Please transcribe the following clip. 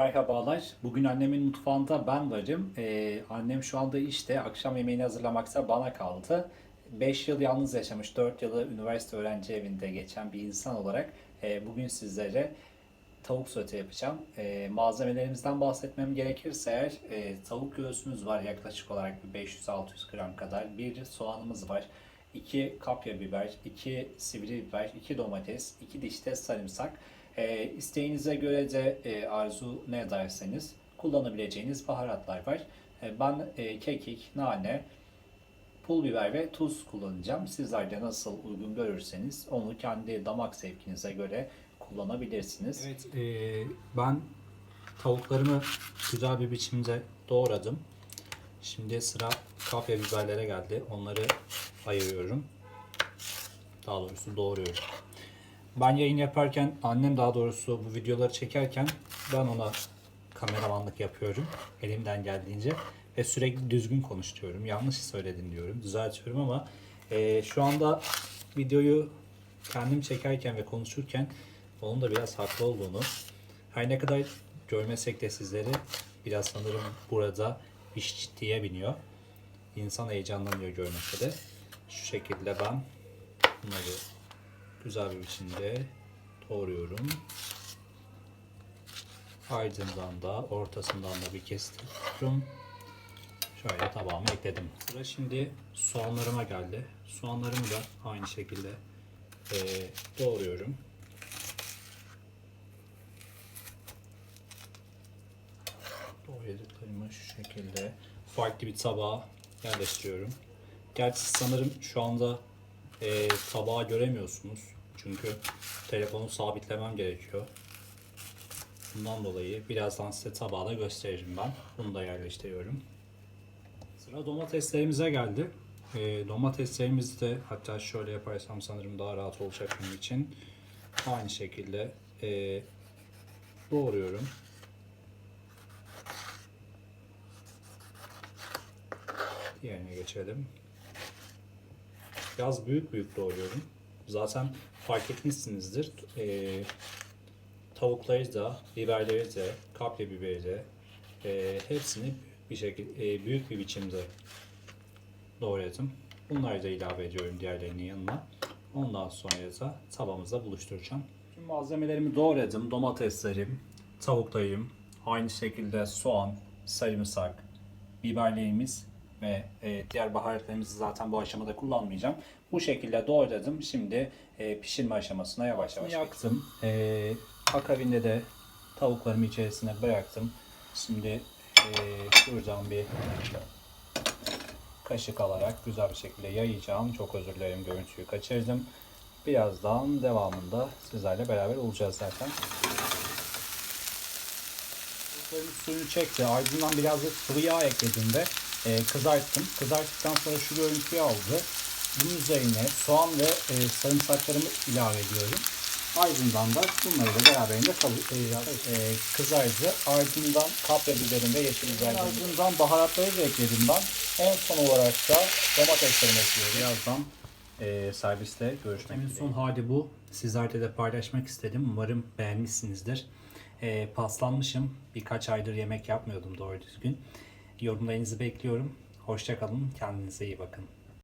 Merhabalar. Bugün annemin mutfağında ben varım. Ee, annem şu anda işte akşam yemeğini hazırlamaksa bana kaldı. 5 yıl yalnız yaşamış, 4 yılı üniversite öğrenci evinde geçen bir insan olarak e, bugün sizlere tavuk sote yapacağım. E, malzemelerimizden bahsetmem gerekirse eğer e, tavuk göğsümüz var yaklaşık olarak bir 500-600 gram kadar. Bir soğanımız var. 2 kapya biber, 2 sivri biber, 2 domates, 2 diş de sarımsak. E, isteğinize göre de e, arzu ne ederseniz kullanabileceğiniz baharatlar var. E, ben e, kekik, nane, pul biber ve tuz kullanacağım. Sizler de nasıl uygun görürseniz onu kendi damak zevkinize göre kullanabilirsiniz. Evet, eee, ben tavuklarımı güzel bir biçimde doğradım. Şimdi sıra kapya biberlere geldi. Onları ayırıyorum. Daha doğrusu doğruyorum. Ben yayın yaparken, annem daha doğrusu bu videoları çekerken ben ona kameramanlık yapıyorum. Elimden geldiğince. Ve sürekli düzgün konuş diyorum. Yanlış söyledin diyorum. Düzeltiyorum ama eee, şu anda videoyu kendim çekerken ve konuşurken onun da biraz haklı olduğunu her ne kadar görmesek de sizleri biraz sanırım burada iş ciddiye biniyor. İnsan heyecanlanıyor görmekte de. Şu şekilde ben bunları güzel bir biçimde doğruyorum. Ardından da ortasından da bir kestiriyorum. Şöyle tabağıma ekledim. Sıra şimdi soğanlarıma geldi. Soğanlarımı da aynı şekilde eee, doğruyorum. Doğradıklarımı şu şekilde farklı bir tabağa yerleştiriyorum. Gerçi sanırım şu anda eee tabağı göremiyorsunuz. Çünkü telefonu sabitlemem gerekiyor. Bundan dolayı birazdan size tabağı da gösteririm ben. Bunu da yerleştiriyorum. Sıra domateslerimize geldi. Ee, domateslerimizi de hatta şöyle yaparsam sanırım daha rahat olacak benim için. Aynı şekilde e, doğruyorum. Diğerine geçelim. Biraz büyük büyük doğruyorum. Zaten fark etmişsinizdir. Ee, tavukları da, biberleri de, kapya biberi de e, hepsini bir şekilde büyük bir biçimde doğradım. Bunları da ilave ediyorum diğerlerinin yanına. Ondan sonra da tavamızda buluşturacağım. Tüm malzemelerimi doğradım. Domateslerim, tavuklarım, aynı şekilde soğan, sarımsak, biberlerimiz ve e, diğer baharatlarımızı zaten bu aşamada kullanmayacağım. Bu şekilde doğradım. Şimdi e, pişirme aşamasına yavaş yavaş yaktım. E, akabinde de tavuklarımı içerisine bıraktım. Şimdi e, şuradan bir kaşık alarak güzel bir şekilde yayacağım. Çok özür dilerim görüntüyü kaçırdım. Birazdan devamında sizlerle beraber olacağız zaten. Suyunu çekti. Ardından biraz da sıvı yağ ekledim ve e, kızarttım. Kızarttıktan sonra şu görüntüyü aldı. Bunun üzerine soğan ve e, sarımsaklarımı ilave ediyorum. Ardından da bunları da beraberinde e, e, kızardı. Ardından kapya biberim ve yeşil biber. Ardından baharatları da ekledim ben. En son olarak da domateslerimi ekliyorum. Birazdan e, serviste görüşmek üzere. son hali bu. Sizlerle de paylaşmak istedim. Umarım beğenmişsinizdir. E, paslanmışım. Birkaç aydır yemek yapmıyordum doğru düzgün. Yorumlarınızı bekliyorum. Hoşçakalın. Kendinize iyi bakın.